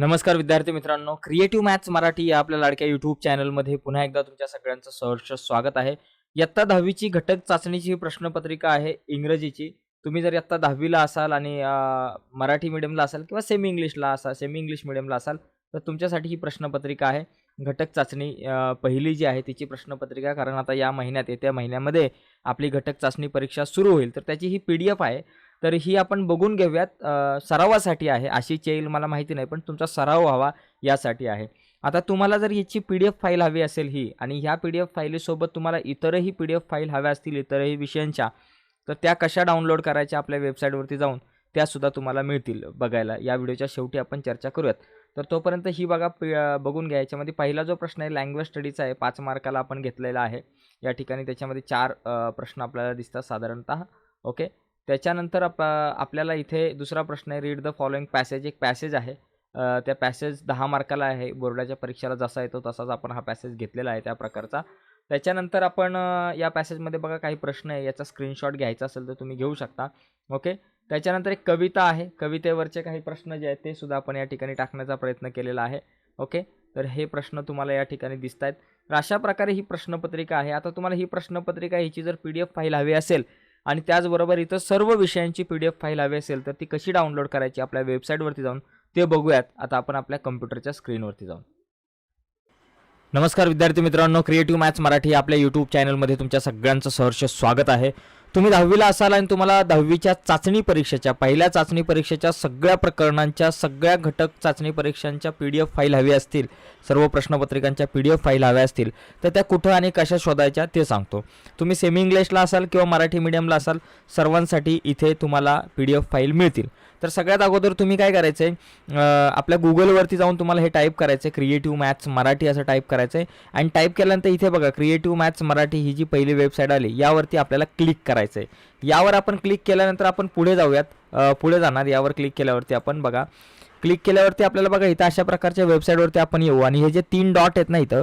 नमस्कार विद्यार्थी मित्रांनो क्रिएटिव्ह मॅथ्स मराठी या आपल्या लाडक्या युट्यूब चॅनलमध्ये पुन्हा एकदा तुमच्या सगळ्यांचं सहर्ष स्वागत आहे. इयत्ता दहावीची घटक चाचणीची ही प्रश्नपत्रिका आहे इंग्रजीची. तुम्ही जर इयत्ता दहावीला असाल आणि मराठी मिडियमला असाल किंवा सेमी इंग्लिशला असाल सेमी इंग्लिश मिडियमला असाल तर तुमच्यासाठी ही प्रश्नपत्रिका आहे. घटक चाचणी पहिली जी आहे तिची प्रश्नपत्रिका कारण आता या महिन्यात येत्या महिन्यामध्ये आपली घटक चाचणी परीक्षा सुरू होईल. तर त्याची ही पी डी एफ आहे. तर ही आपण बघून घेऊयात. सरावासाठी आहे. अशीच येईल मला माहिती नाही पण तुमचा सराव व्हावा यासाठी आहे. आता तुम्हाला जर याची पी डी एफ फाईल हवी असेल ही आणि ह्या पी डी एफ फाईलीसोबत तुम्हाला इतरही पी डी एफ फाईल हव्या असतील इतरही विषयांच्या तर त्या कशा डाउनलोड करायच्या आपल्या वेबसाईटवरती जाऊन त्यासुद्धा तुम्हाला मिळतील बघायला. या व्हिडिओच्या शेवटी आपण चर्चा करूयात. तर तोपर्यंत ही बघा पी बघून घ्या. याच्यामध्ये पहिला जो प्रश्न आहे लँग्वेज स्टडीचा आहे. पाच मार्काला आपण घेतलेला आहे. या ठिकाणी त्याच्यामध्ये चार प्रश्न आपल्याला दिसतात साधारणतः. ओके? त्याच्यानंतर आप आपल्याला इथे दुसरा प्रश्न आहे. रीड द फॉलोइंग पॅसेज एक पॅसेज आहे. त्या पॅसेज दहा मार्काला आहे. बोर्डाच्या परीक्षेला जसा येतो तसाच आपण हा पॅसेज घेतलेला आहे त्या प्रकारचा. त्याच्यानंतर आपण या पॅसेजमध्ये बघा काही प्रश्न आहे. याचा स्क्रीनशॉट घ्यायचा असेल तर तुम्ही घेऊ शकता. ओके त्याच्यानंतर एक कविता आहे. कवितेवरचे काही प्रश्न जे आहेत ते सुद्धा आपण या ठिकाणी टाकण्याचा प्रयत्न केलेला आहे. ओके तर हे प्रश्न तुम्हाला या ठिकाणी दिसत आहेत तर अशा प्रकारे ही प्रश्नपत्रिका आहे. आता तुम्हाला ही प्रश्नपत्रिका ह्याची जर पी डी एफ फाईल हवी असेल आणि त्याचबरोबर इथं सर्व विषयांची पी डी एफ फाईल हवी असेल तर ती कशी डाउनलोड करायची आपल्या वेबसाईटवरती जाऊन ते बघूयात. आता आपण आपल्या कम्प्युटरच्या स्क्रीनवरती जाऊन नमस्कार विद्यार्थी मित्रांनो क्रिएटिव्ह मॅथ्स मराठी आपल्या यूट्यूब चॅनलमध्ये तुमच्या सगळ्यांचं सहर्ष स्वागत आहे. तुम्ही दहावीला असाल आणि तुम्हाला दहावीच्या चाचणी परीक्षेच्या पहिल्या चाचणी परीक्षेच्या सगळ्या प्रकरणांच्या सगळ्या घटक चाचणी परीक्षांच्या पी डी एफ फाईल हवी असतील सर्व प्रश्नपत्रिकांच्या पी डी एफ फाईल हव्या असतील तर त्या कुठं आणि कशा शोधायच्या ते सांगतो. तुम्ही सेमी इंग्लिशला असाल किंवा मराठी मीडियमला असाल सर्वांसाठी इथे तुम्हाला पी डी एफ फाईल मिळतील. तर सगळ्यात अगोदर तुम्ही काय करायचं आहे आपल्या गुगलवरती जाऊन तुम्हाला हे टाईप करायचं आहे क्रिएटिव्ह मॅथ्स मराठी असं टाईप करायचं आहे आणि टाईप केल्यानंतर इथे बघा क्रिएटिव्ह मॅथ्स मराठी ही जी पहिली वेबसाईट आली यावरती आपल्याला क्लिक करायचं आहे यावर आपण क्लिक केल्यानंतर आपण पुढे जाऊयात. पुढे जाणार. यावर क्लिक केल्यावरती आपण बघा. क्लिक केल्यावरती आपल्याला बघा इथं अशा प्रकारच्या वेबसाईटवरती आपण येऊ. आणि हे जे तीन डॉट आहेत ना इथं